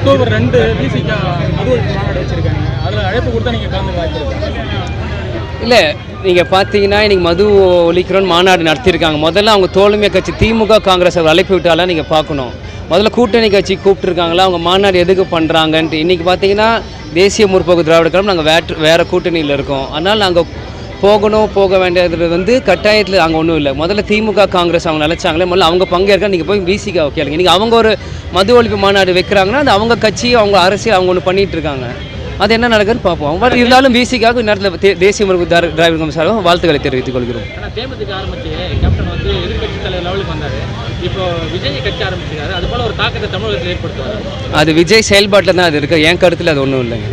October ரெண்டு மாநாடு அதில் அழைப்பு கொடுத்தா நீங்கள் கலந்து வாய்ப்பு இல்லை நீங்கள் பார்த்தீங்கன்னா இன்றைக்கி மது ஒழிக்கிறோன்னு மாநாடு நடத்தியிருக்காங்க. முதல்ல அவங்க தோழமை கட்சி திமுக காங்கிரஸ் அவர் அழைப்பு விட்டாலாம் நீங்கள் பார்க்கணும். முதல்ல கூட்டணி கட்சி கூப்பிட்டுருக்காங்களா? அவங்க மாநாடு எதுக்கு பண்ணுறாங்கன்ட்டு இன்றைக்கி பார்த்தீங்கன்னா தேசிய முற்போக்கு திராவிட கழகம் நாங்கள் வேற்று வேறு கூட்டணியில் இருக்கோம். அதனால் நாங்கள் போகணும் போக வேண்டியது வந்து கட்டாயத்தில் அங்கே ஒன்றும் இல்லை. முதல்ல திமுக காங்கிரஸ் அவங்க நினச்சாங்களே முதல்ல அவங்க பங்கேற்க நீங்கள் போய் விசிகா கேளுங்க. நீங்கள் அவங்க ஒரு மது ஒழிப்பு மாநாடு வைக்கிறாங்கன்னா அது அவங்க கட்சி அவங்க அரசியல் அவங்க ஒன்று பண்ணிட்டு இருக்காங்க. அது என்ன நடக்குதுன்னு பார்ப்போம். பட் இருந்தாலும் விசிக்காக இந்நேரத்தில் தேசிய திராவிட கழகம் சார்பாக வாழ்த்துக்களை தெரிவித்துக் கொள்கிறோம். ஆனால் தேமுதிக ஆரம்பிச்சு கேப்டன் வந்து எதிர்கட்சி தலைவர் லெவலுக்கு வந்தார். இப்போ விஜய் கட்சி ஆரம்பிச்சிருக்காரு. அது போல ஒரு தாக்கத்தை தமிழகத்தில் ஏற்படுத்துவார்? அது விஜய் செயல்பாட்டில் தான் அது இருக்குது என் கருத்தில் அது ஒன்றும் இல்லைங்க.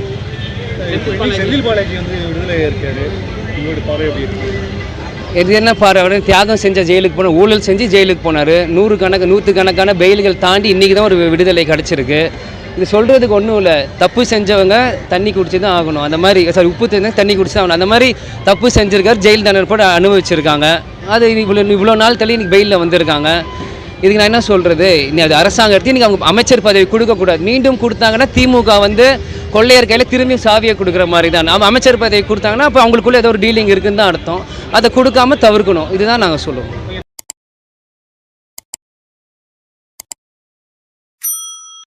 செந்தில் பாலாஜி வந்து விடுதலை இருக்காரு உங்களோட பார்வை எப்படி இது என்ன பாரு அவர் தியாகம் செஞ்ச ஜெயிலுக்கு போன ஊழல் செஞ்சு ஜெயிலுக்கு போனார். நூறு கணக்கு நூற்று கணக்கான பெயில்கள் தாண்டி இன்றைக்கி தான் ஒரு விடுதலை கிடச்சிருக்கு. இது சொல்கிறதுக்கு ஒன்றும் இல்லை. தப்பு செஞ்சவங்க தண்ணி குடிச்சு தான் ஆகணும். அந்த மாதிரி சாரி உப்பு தெரிஞ்ச தண்ணி குடிச்சு தான் ஆகணும். அந்த மாதிரி தப்பு செஞ்சுருக்காரு ஜெயில் தண்டனை போட்டு அனுபவிச்சிருக்காங்க. அது இவ்வளோ இவ்வளோ நாள் தள்ளி இன்னைக்கு பெயிலில் வந்திருக்காங்க. இதுக்கு நான் என்ன சொல்கிறது நீ அது அரசாங்கத்தையும் எடுத்து இன்றைக்கி அவங்க அமைச்சர் பதவி கொடுக்கக்கூடாது. மீண்டும் கொடுத்தாங்கன்னா திமுக வந்து கொள்ளையர் கையில் திரும்பி சாவியை கொடுக்குற மாதிரி தான் நம்ம அமைச்சர் பதவி கொடுத்தாங்கன்னா அப்போ அவங்களுக்குள்ளே ஏதோ ஒரு டீலிங் இருக்குன்னு தான் அர்த்தம். அதை கொடுக்காம தவிர்க்கணும். இதுதான் நாங்கள் சொல்லுவோம்.